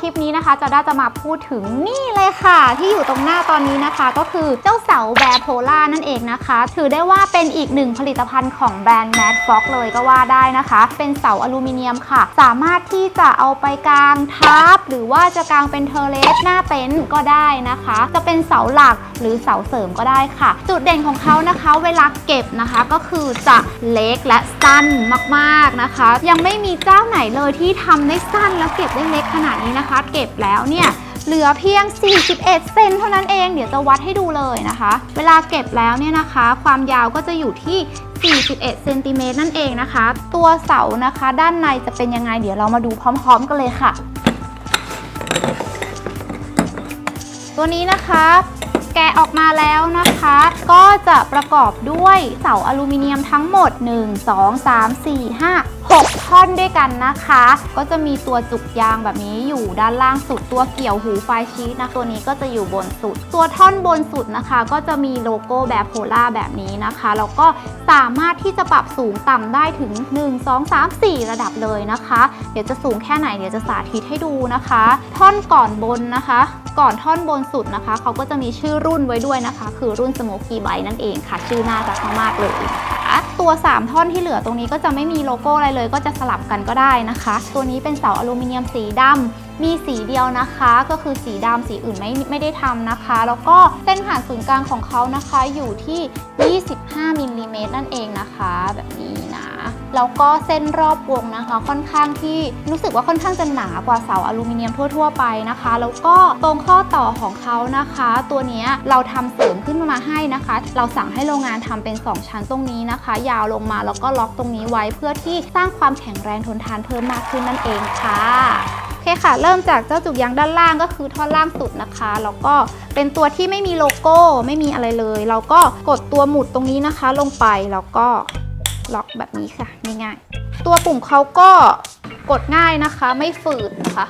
คลิปนี้นะคะจะได้จะมาพูดถึงนี่เลยค่ะ ที่อยู่ตรงหน้าตอนนี้นะคะ ก็คือเจ้าเสาแบร์โพล่านั่นเองนะคะ ถือได้ว่าเป็นอีกหนึ่งผลิตภัณฑ์ของแบรนด์ Mad Fox เลยก็ว่าได้นะคะ เป็นเสาอลูมิเนียมค่ะ สามารถที่จะเอาไปกางทับหรือว่าจะกางเป็นเทเลสหน้าเต็นท์ก็ได้นะคะ จะเป็นเสาหลักหรือเสาเสริมก็ได้ค่ะ จุดเด่นของเขานะคะ เวลาเก็บนะคะก็คือจะเล็กและสั้นมากๆนะคะ ยังไม่มีเจ้าไหนเลยที่ทำได้สั้นแล้วเก็บได้เล็กขนาดนี้นะคะ เก็บแล้วเนี่ยเหลือเพียง 41 เซนเท่านั้นเอง เดี๋ยวจะวัดให้ดูเลยนะคะ เวลาเก็บแล้วเนี่ยนะคะ ความยาวก็จะอยู่ที่41เซนติเมตรนั่นเองนะคะ ตัวเสานะคะ ด้านในจะเป็นยังไง เดี๋ยวเรามาดูพร้อม ๆ กันเลยค่ะ ตัวนี้นะคะ แกะออกมาแล้วนะคะ ก็จะประกอบด้วยเสาอลูมิเนียมทั้งหมด 1 2 3 4 5 6ท่อนด้วยกันนะคะ ก็จะมีตัวจุกยางแบบนี้อยู่ด้านล่างสุดตัวเกี่ยวหูไฟชีสนะตัวนี้ก็จะอยู่บนสุด ตัวท่อนบนสุดนะคะ ก็จะมีโลโก้แบบโพล่าแบบนี้นะคะแล้วก็สามารถที่จะปรับสูงต่ำได้ถึง 1 2 3 4 ระดับเลยนะคะ เดี๋ยวจะสูงแค่ไหนเดี๋ยวจะสาธิตให้ดูนะคะ ท่อนก่อนบนนะคะ ก่อนท่อนบนสุดนะคะ เขาก็จะมีชื่อรุ่นไว้ด้วยนะคะ คือรุ่น Smoky b i นั่นเองค่ะ ชื่อน่ารักมากเลยนะคะตัว 3 ท่อนที่เหลือตรงนี้ก็จะไม่มีโลโก้อะไรเลย ก็จะสลับกันก็ได้นะคะ ตัวนี้เป็นเสาอลูมิเนียมสีดำ มีสีเดียวนะคะ ก็คือสีดำสีอื่นไม่ไม่ได้ทำนะคะ แล้วก็เส้นผ่านศูนย์กลางของเขานะคะอยู่ที่ 25มิลลิเมตรนั่นเองนะคะ แบบนี้นะแล้วก็เส้นรอบวงนะคะ ค่อนข้างที่รู้สึกว่าค่อนข้างจะหนากว่าเสาอลูมิเนียมทั่ว ๆ ไปนะคะ แล้วก็ตรงข้อต่อของเขานะคะ ตัวนี้เราทำเสริมขึ้นมาให้นะคะ เราสั่งให้โรงงานทำเป็น 2 ชั้นตรงนี้นะคะ ยาวลงมาแล้วก็ล็อกตรงนี้ไว้เพื่อที่สร้างความแข็งแรงทนทานเพิ่มมากขึ้นนั่นเองค่ะ อเคค่ะ เริ่มจากเจ้าจุกยางด้านล่างก็คือท่อนล่างสุดนะคะ แล้วก็เป็นตัวที่ไม่มีโลโก้ไม่มีอะไรเลย เราก็กดตัวหมุดตรงนี้นะคะ ลงไปแล้วก็ล็อกแบบนี้ค่ะง่ายๆตัวปุ่มเขาก็กดง่ายนะคะ ไม่ฝืดนะคะ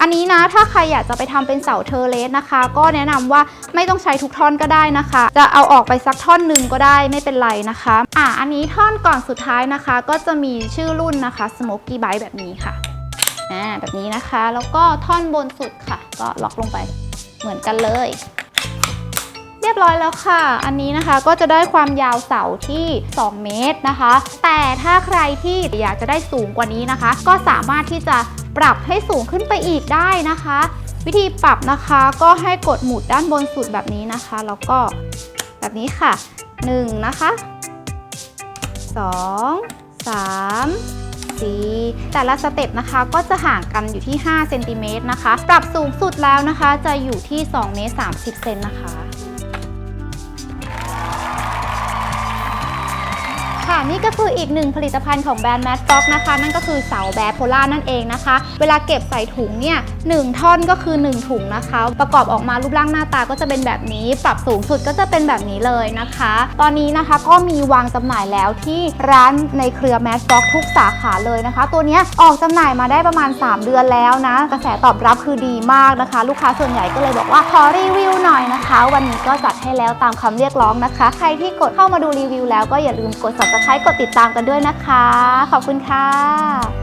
อันนี้นะถ้าใครอยากจะไปทำเป็นเสาเทอร์เลสนะคะ ก็แนะนำว่าไม่ต้องใช้ทุกท่อนก็ได้นะคะ จะเอาออกไปสักท่อนหนึ่งก็ได้ไม่เป็นไรนะคะ อะอันนี้ท่อนก่อนสุดท้ายนะคะ ก็จะมีชื่อรุ่นนะคะ Smoky b i แบบนี้ค่ะ อ่าแบบนี้นะคะ แล้วก็ท่อนบนสุดค่ะ ก็ล็อกลงไปเหมือนกันเลย เรียบร้อยแล้วค่ะ อันนี้นะคะก็จะได้ความยาวเสาที่ 2 เมตรนะคะ แต่ถ้าใครที่อยากจะได้สูงกว่านี้นะคะ ก็สามารถที่จะปรับให้สูงขึ้นไปอีกได้นะคะ วิธีปรับนะคะก็ให้กดหมุดด้านบนสุดแบบนี้นะคะ แล้วก็แบบนี้ค่ะ 1 นะคะ 2 3 4แต่ละสเต็ปนะคะก็จะห่างกันอยู่ที่5เซนติเมตรนะคะ ปรับสูงสุดแล้วนะคะจะอยู่ที่2เมตร30เซนนะคะ นี่ก็คืออีกหนึ่งผลิตภัณฑ์ของแบรนด์ Mad Fox นะคะ นั่นก็คือเสาแบรโพล่านั่นเองนะคะ เวลาเก็บใส่ถุงเนี่ยหนึ่งท่อนก็คือ 1 ถุงนะคะ ประกอบออกมารูปร่างหน้าตาก็จะเป็นแบบนี้ ปรับสูงสุดก็จะเป็นแบบนี้เลยนะคะ ตอนนี้นะคะก็มีวางจำหน่ายแล้วที่ร้านในเครือ Mad Fox ทุกสาขาเลยนะคะ ตัวนี้ออกจำหน่ายมาได้ประมาณ 3 เดือนแล้วนะ กระแสตอบรับคือดีมากนะคะ ลูกค้าส่วนใหญ่ก็เลยบอกว่าขอรีวิวหน่อยนะคะ วันนี้ก็จัดให้แล้วตามคำเรียกร้องนะคะ ใครที่กดเข้ามาดูรีวิวแล้วก็อย่าลืมกด subscribe กดติดตามกันด้วยนะคะ ขอบคุณค่ะ